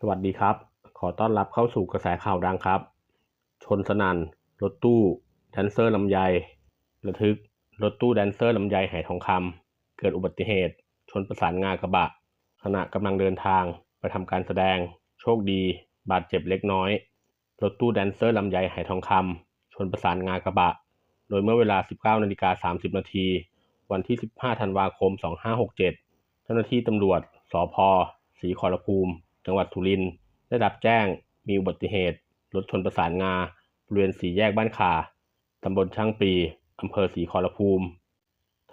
สวัสดีครับ ขอต้อนรับเข้าสู่กระแสข่าวดังครับ ชนสนันรถตู้แดนเซอร์ลำไยระทึกรถตู้แดนเซอร์ลำไยไหทองคำเกิดอุบัติเหตุ ชนประสานงากระบะ ขณะกำลังเดินทางไปทำการแสดง โชคดี บาดเจ็บเล็กน้อย รถตู้แดนเซอร์ลำไยไหทองคำชนประสานงากระบะ โดยเมื่อเวลา 19นาฬิกา30นาทีวันที่ 15 ธันวาคม 2567 เจ้าหน้าที่ตำรวจสพศรีขอรภูมิ จังหวัดสุรินทร์ได้รับแจ้งมีอุบัติเหตุรถชนประสานงาบริเวณสี่แยกบ้านขาตำบลช่างปีอำเภอศรีขอรภูมิ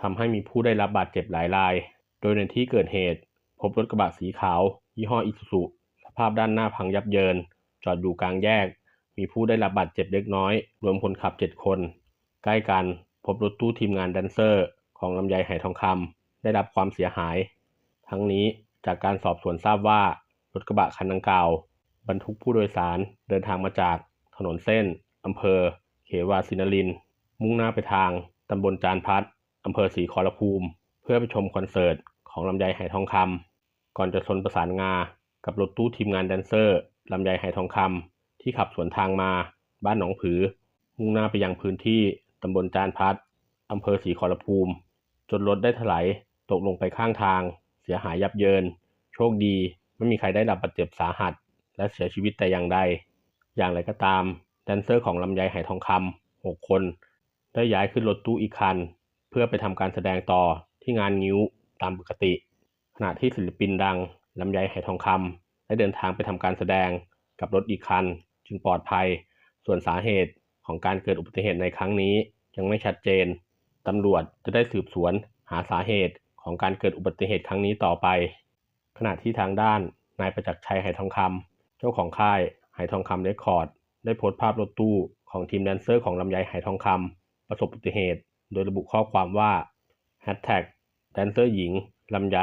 ทำให้มีผู้ได้รับบาดเจ็บหลายราย โดยในที่เกิดเหตุ พบรถกระบะสีขาว ยี่ห้ออิซูซุสภาพด้านหน้าพังยับเยิน จอดอยู่กลางแยก มีผู้ได้รับบาดเจ็บเล็กน้อย รวมคนขับ 7 คน ใกล้กันพบรถตู้ทีมงานแดนเซอร์ ของลำไยไหทองคำได้รับความเสียหาย ทั้งนี้จากการสอบสวนทราบว่า รถกระบะคันดังกล่าว บรรทุกผู้โดยสารเดินทางมาจากถนนเส้นอำเภอ เขวาสินลิน มุ่งหน้าไปทางตำบลจานพัฒอำเภอศรีขอรภูมิ เพื่อไปชมคอนเสิร์ตของลำไยไหทองคำก่อนจะชนประสานงากับรถตู้ทีมงานแดนเซอร์ลำไยไหทองคำที่ขับสวนทางมาบ้านหนองผือ มุ่งหน้าไปยังพื้นที่ตำบลจานพัฒอำเภอศรีขอรภูมิ จนรถได้ถลายตกลงไปข้างทาง เสียหายยับเยิน โชคดี ไม่มีใครได้รับบาดเจ็บสาหัส และเสียชีวิตแต่อย่างใด อย่างไรก็ตามแดนเซอร์ของลำไยไหทองคำ6คน ได้ย้ายขึ้นรถตู้อีกคัน เพื่อไปทำการแสดงต่อที่งานงิ้วตามปกติ ขณะที่ศิลปินดังลำไยไหทองคำได้เดินทางไปทำการแสดงกับรถอีกคัน จึงปลอดภัย ส่วนสาเหตุของการเกิดอุบัติเหตุในครั้งนี้ยังไม่ชัดเจน ตำรวจจะได้สืบสวนหาสาเหตุของการเกิดอุบัติเหตุครั้งนี้ต่อไป ณะที่ทางด้านนายประจักษ์ชัยไหทองคำเจ้าของค่ายไหทองคำเรคคอร์ด ได้โพสต์ภาพรถตู้ของทีมแดนเซอร์ของลำไยไหทองคำประสบอุบัติเหตุ โดยระบุข้อความว่า Hashtag แดนเซอร์หญิงลำไย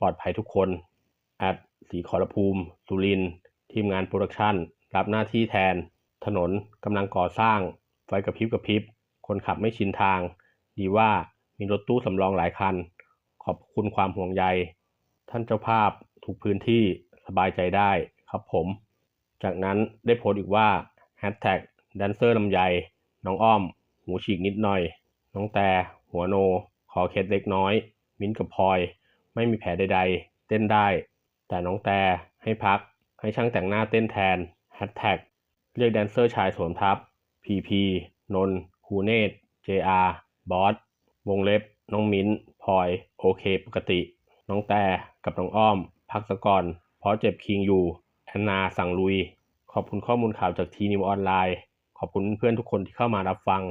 ปลอดภัยทุกคนแอดสีขอรภูมิ สุริน ทีมงานโปรดักชั่น รับหน้าที่แทน ถนนกำลังก่อสร้าง ไฟกระพริบกระพริบ คนขับไม่ชินทาง ดีว่ามีรถตู้สำรองหลายคัน ขอบคุณความห่วงใย ท่านเจ้าภาพทุกพื้นที่สบายใจได้ครับผม จากนั้นได้โพสต์อีกว่า Hashtag แดนเซอร์ลำไยน้องอ้อม หูฉีกนิดหน่อย น้องแต่หัวโน ขอเคล็ดเล็กน้อย มิ้นกับพลอย ไม่มีแผลใดๆ เต้นได้ แต่น้องแต่ให้พัก ให้ช่างแต่งหน้าเต้นแทน Hashtag เรียกแดนเซอร์ชายสวมทับ PP นนท์คูเนต JR บอส วงเล็บ น้องมิ้นพลอย โอเค ปกติ น้องแต่กับน้องอ้อม พักซะก่อนเพราะเจ็บคิงอยู่แอนนาสั่งลุย ขอบคุณข้อมูลข่าวจากทีนิวออนไลน์ ขอบคุณเพื่อนทุกคนที่เข้ามารับฟัง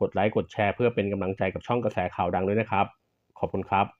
กดไลค์กดแชร์เพื่อเป็นกำลังใจกับช่องกระแสข่าวดังด้วยนะครับ ขอบคุณครับ